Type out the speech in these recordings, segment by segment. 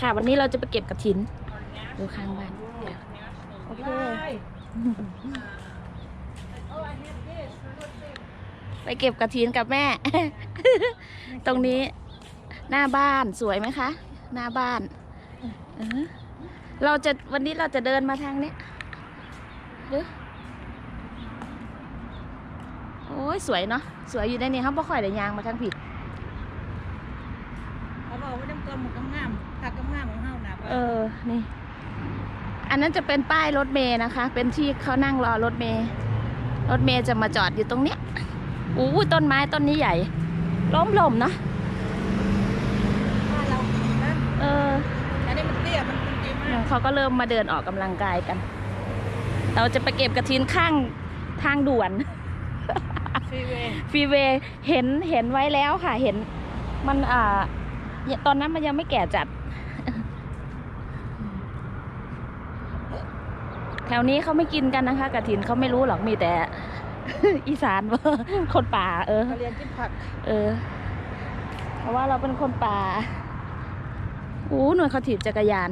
ค่ะ วันนี้เราจะไปเก็บกระถินดูข้างบ้านโอเคไปเก็บกระถินกับแม่ ตรงนี้หน้าบ้านสวยไหมคะ หน้าบ้านเราจะวันนี้เราจะเดินมาทางเนี้ยหรือโอ้ยสวยเนาะสวยอยู่ในนี้เขาบ่ค่อยได้ยางมาทางผิด กว่าจำกรมกำงามผักกำงามของเฮานะเออ นี่ อันนั้นจะเป็นป้ายรถเมย์นะคะ เป็นที่เขานั่งรอรถเมย์รถเมย์จะมาจอดอยู่ตรงเนี้ยอู้ยต้นไม้ต้นนี้ใหญ่ ล้มลมๆเนาะบ้านเรานะเอออันนี้มันเตี้ยมันจริงมากเขาก็เริ่มมาเดินออกกำลังกายกัน เราจะไปเก็บกระถินข้างทางด่วนฟรีเวย์ฟรีเวย์เห็นเห็นไว้แล้วค่ะ เห็นมันอ่าเนี่ย ตอนนั้นมันยังไม่แก่จัด แถวนี้เขาไม่กินกันนะคะกระถินเขาไม่รู้หรอกมีแต่ อีสานว่าคนป่า เออเขาเรียนกินผัก เออ เพราะว่าเราเป็นคนป่าอู้หน่วยเขาถีบจักรยาน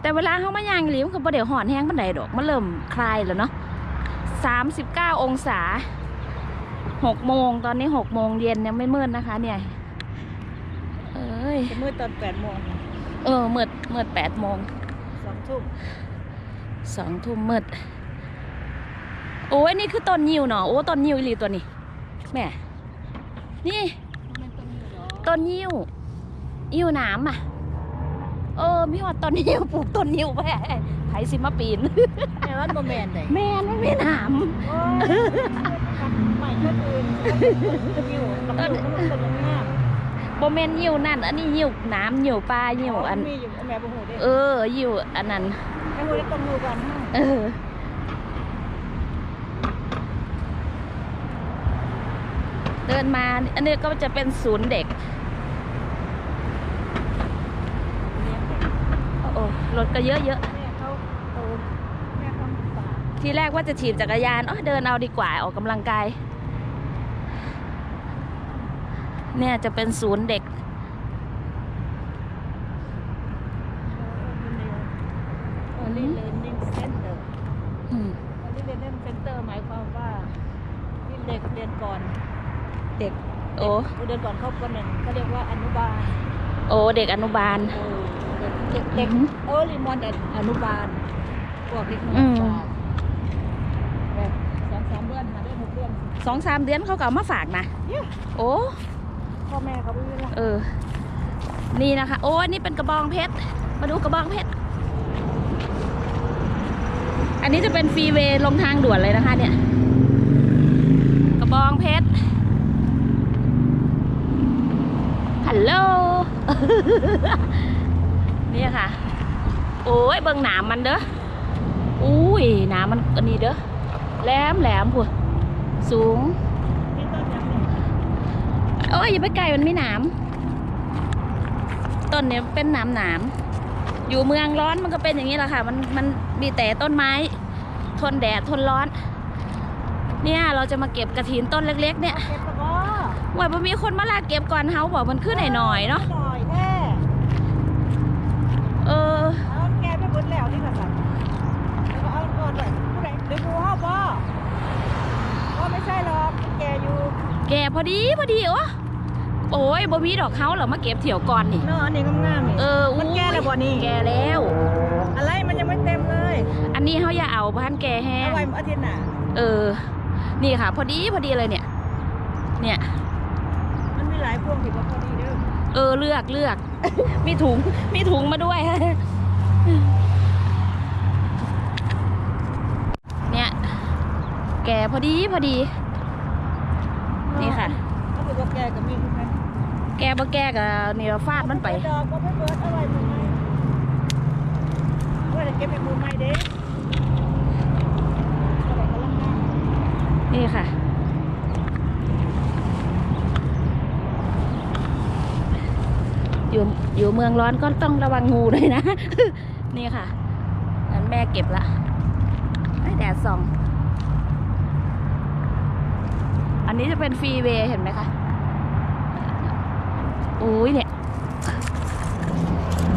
แต่เวลาเขามาย่างอีหลิมนก็บ่เดี๋ยวหอนแห้งบันไดดอกมันเริ่มคลายแล้วเนาะสามสิบเก้าองศาหกโมงตอนนี้หกโมงเย็นยังไม่มืดนะคะ เนี่ยเอ้ย จะมืดตอนแปดโมงเออมืดมืดแปดโมงสองทุ่มสองทุ่มมืดโอ้ยนี่คือต้นยิวเนาะโอ้ต้นยิวอีหลีตัวนี้แม่นี่มันต้นนี้เหรอต้นยิ้วยิ้วหน้ำอะเออมีว่าต้นยิ้วปลูกต้นยิ้วไปไผสิมาปีนแม่ว่าโมแมนเลยแม่นไม่มีหน้โอ้ยใหม่ก็อื่นอยู่กับอยู่ก็มันต้นงามำโบเมนยิ้วนั่น อันนี้ยิ้วน้ำยิ้วปลายิ้วอัน มีอยู่แม่บ่ฮู้เด้เออยิ้วอันนั้น แม่ฮู้ได้ต้องรู้ก่อนเฮาเออ เดินมา อันนี้ก็จะเป็นศูนย์เด็ก โอ้โหรถก็เยอะเยอะแม่เขาโตแม่เขาป่าทีแรกว่าจะถีบจักรยานอ๋อเดินเอาดีกว่าออกกำลังกาย เนี่ยจะเป็นศูนย์เด็กเออ Early Learning Center อืม Early Learning Center หมายความว่าที่เด็กเรียนก่อนเด็ก โอ้เรียนก่อนเข้าปหนึ่งเขาเรียกว่าอนุบาลโอ้เด็กอนุบาล เออเด็กเด็กอืมเออริมอนอนุบาลพวกเด็กออืนุม บาลแบบสองสามเดือนหาเดือนหกเดือน สองสามเดือนเขาก็เอามาฝากนะเนี่ยโอ้ พ่อแม่เขาไม่รู้ละเออ นี่นะคะ โอ้ยนี่เป็นกระบองเพชร มาดูกระบองเพชร อันนี้จะเป็นฟรีเวย์ลงทางด่วนเลยนะคะ เนี่ย กระบองเพชร ฮัลโหล นี่ค่ะ โอ้ยเบิ่งหนามมันเด้อ อุ้ยหนามมันอันนี้เด้อ แหลมแหลมพูดสูงนี่ต้นยัง โอ้ยอย่าไปไกลมันไม่หนามต้นเนี้ยเป็นหนามหนามอยู่เมืองร้อนมันก็เป็นอย่างนี้แหละค่ะ มันมันมีแต่ต้นไม้ ทนแดดทนร้อน เนี่ยเราจะมาเก็บกระถินต้นเล็ก ๆ เนี่ยเก็บตะกร้อว่ามันมีคนมาลากเก็บก่อนเฮาบอกมันขึ้นหน่อยๆเนาะหน่อยแท้เออเอาแกไปหมดแล้วนี่ค่ะสัตว์แล้วก็เอาก่อนเลยผู้ใดหรือกูห้าบ่ก็ไม่ใช่หรอกแกอยู่ แกพอดีพอดีโอ้โอ้ยบ่มีดอกเฮาเหรอมาเก็บเถี่ยวก่อนนี่เนาะอันนี้งามๆนี่เออมันแก่แล้วบ่นี่แกแล้ว อะไรมันยังไม่เต็มเลย อันนี้เฮาอย่าเอาพันแกแห้เอางไว้อาทิตย์หน้าเออ นี่ค่ะ พอดีพอดีเลยเนี่ย เนี่ย มันมีหลายพวงที่บ่พอดีเด้อเออเลือกเลือก มีถุงมีถุงมาด้วยเนี่ย แกพอดีพอดี นี่ค่ะถ้าเกิดว่าแกกับมีทุกไหมแกบ่แกกับเนี่ยฟาดมันไป ดอกก็ไม่เบิดเอาไว้มือไม้เอาไว้เก็บเป็นมือไม้เด้เอาไว้กำลังงามนี่ค่ะ อยู่อยู่เมืองร้อนก็ต้องระวังงูด้วยนะ นี่ค่ะนั้นแม่เก็บละให้แดดส่อง อันนี้จะเป็นฟรีเวย์เห็นไหมคะอุ้ยเนี่ย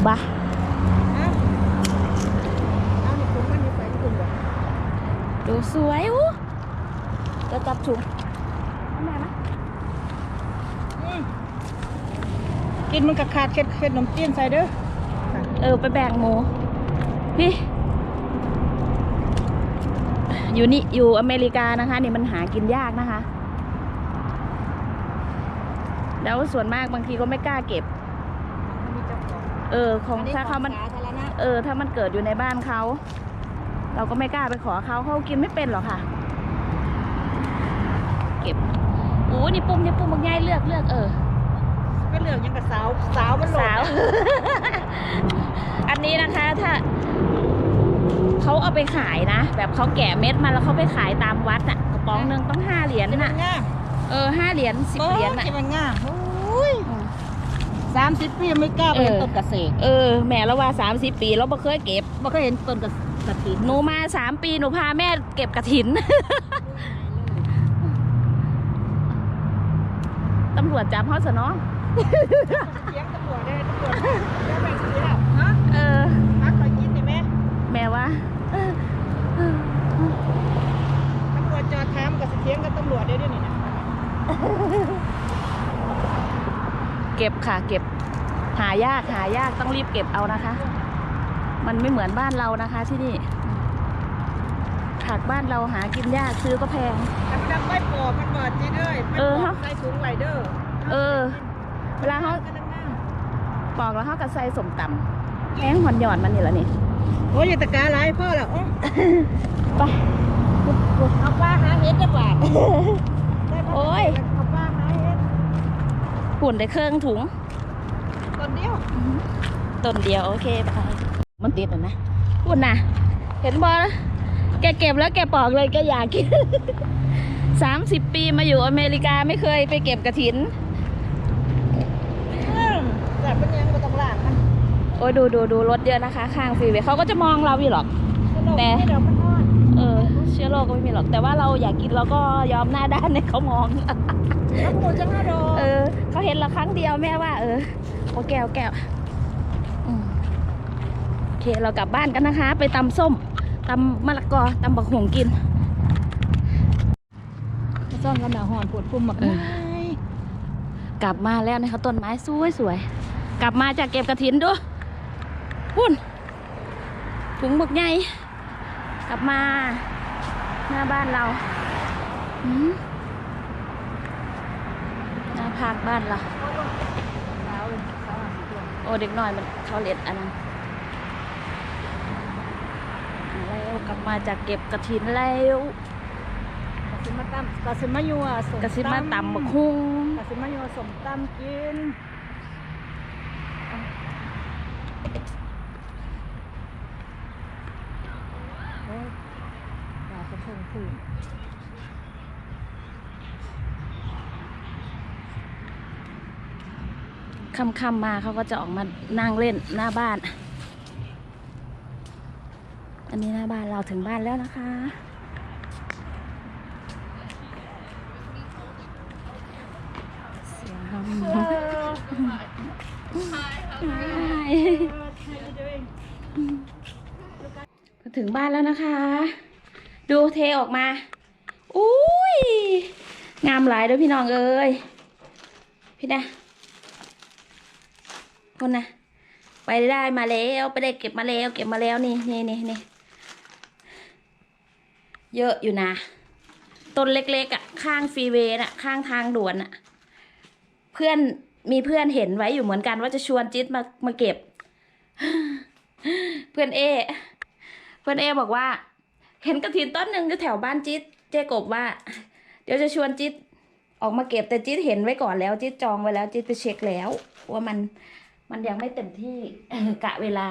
บ้าเอาเอานี่คุณมันนี่ไปคุณบ่ดูสวยอู้จะจับถุงมาไหมกินมันกะขาดเค็ดเค็ดนมจีนใส่เด้อ เออ ไปแบ่งหมู พี่ อยู่นี่ อยู่อเมริกานะคะ นี่มันหากินยากนะคะ แล้วส่วนมากบางทีก็ไม่กล้าเก็บมันมีเจ้าของเออ ของอันนี้ถ้าเขามันสาธารณะเออ ถ้ามันเกิดอยู่ในบ้านเขา เราก็ไม่กล้าไปขอเขาเขากินไม่เป็นหรอกค่ะ เก็บโอ้นี่ปุ่มนี่ปุ่มบางย่ายเลือกเลือกเออ ก็เรื่องยังกับสาวสาวมันโหลดสาว อันนี้นะคะถ้าเขาเอาไปขายนะ แบบเขาแกะเม็ดมาแล้วเขาไปขายตามวัดน่ะกระป๋องหนึ่งต้องห้าเหรียญนี่มัน่ะนง่าม เออห้าเหรียญสิบเหรียญน่ะที่มันง่ามโอ้ยอืมสามสิบปีไม่กล้าไปเห็นเออ ต้นกระเสกเออแม่แล้วว่าสามสิบปีเราไม่เคยเก็บ บ่เคยเห็นต้นกระกระถินหนูมาสามปีหนูพาแม่เก็บกระถิน ตำรวจจับเขาซะเนาะเสียงตำรวจได้ตำรวจแล้วไปซื้อแล้วฮะเออ พักคอยกินได้ไหมแม่ว่าตำรวจจอดถามกับเสียงกับตำรวจได้ด้วยนี่นะ เก็บค่ะ เก็บ หายากหายากต้องรีบเก็บเอานะคะ มันไม่เหมือนบ้านเรานะคะที่นี่ผักบ้านเราหากินยากซื้อก็แพงจำจำไม่ปอกมันบอดจีเอ้ยมันเออปครัอบกใส่ถุงไหวเด้อเออ เวลาเขากำลังงามปอกแล้วเขาก็ใส่สมตำแห้งหอนหย่อนมันนี่แหละนี่โอ้ยอย่าตะการหลายพ่อแล้วไปเอาปลาหาเห็ดจังหวัด โอ้ยเอาปลาหาเห็ดหุ่นได้เครื่องถุงคนเดียวต้นเดียวโอเคไปมันติดอะนะหุ่นนะเห็นบอแกเก็บแล้วแกปอกเลยแกอยากกินสามสิบปีมาอยู่อเมริกาไม่เคยไปเก็บกระถินอืมแต่เป็นยังก็ต้องล้างมันโอ้ยดูดูดูรถเยอะนะคะ ข้างฟรีเวย์เขาก็จะมองเราอยู่หรอก แต่ ชื้อโรคก็ไม่มีหรอก แต่ว่าเราอยากกินเราก็ยอมหน้าด้านให้เขามองแล้วหมูจังห้าดอกเออเขาเห็นเราครั้งเดียวแม่ว่า เออโอแก้วแก้วอืมโอเคเรากลับบ้านกันนะคะ ไปตำส้มตำมะละกอตำบักหงกินซ่อนกันหนาหอนปวดปุ่มหมักเออกลับมาแล้วนะคะต้นไม้สวยสวยๆกลับมาจากเก็บกระถินด้วยพุ่นถุงหมึกใหญ่กลับมา หน้าบ้านเราอืมหน้าภาคบ้านเราสาวเลยสาวอะสิตัวโอ้เด็กน้อยมันเขาเล็ดอันนั้นแล้วกลับมาจากเก็บกระถินแล้วกะสิมาตำกะสิมายัวสมกระซิบมาตำบักฮุ้งกะสิมายัวสมตำกินโอ้ยอยากจะเพิ่งคืน ค่ำๆมาเขาก็จะออกมานั่งเล่นหน้าบ้าน อันนี้หน้าบ้านเราถึงบ้านแล้วนะคะ เสียงมเออถึงบ้านแล้วนะคะ ดูเทออกมา อุ้ย งามหลายเด้วยพี่น้องเอ้ย พี่นะ คนนะไปได้มาแล้วไปได้เก็บมาแล้ว เก็บมาแล้วนี่นี่นี่นี่เยอะอยู่นะต้นเล็กๆอะ ข้างฟรีเวย์น่ะ ข้างทางด่วนอะ เพื่อนมีเพื่อนเห็นไว้อยู่เหมือนกันว่าจะชวนจิ๊ดมามาเก็บ เพื่อนเอ เพื่อนเอบอกว่า เห็นกระถินต้นหนึ่งอยู่แถวบ้านจิ๊ดเจ๊กบว่า เดี๋ยวจะชวนจิ๊ดออกมาเก็บแต่จิ๊ดเห็นไว้ก่อนแล้วจิ๊ดจองไว้แล้วจิ๊ดไปเช็คแล้ว ว่ามัน มันยังไม่เต็มที่กะเวลา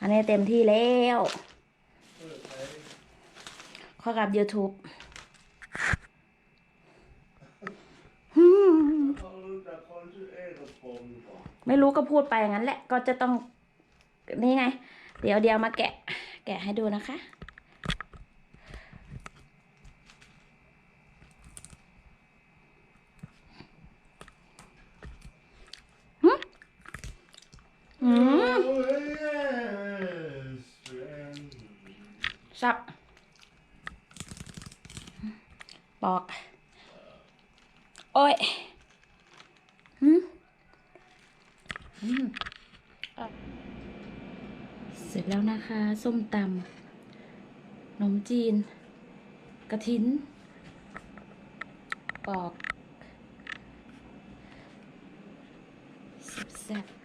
อันนี้เต็มที่แล้วข้อกับ YouTube ไม่รู้ก็พูดไปงั้นแหละ ก็จะต้อง นี่ไง เดี๋ยวเดี๋ยวมาแกะ แกะให้ดูนะคะ อืมสับ ปอก โอ้ยหืมอืมอะเสร็จแล้วนะคะ ส้มตำขนมจีน กระถิน ปอกแซ่บๆ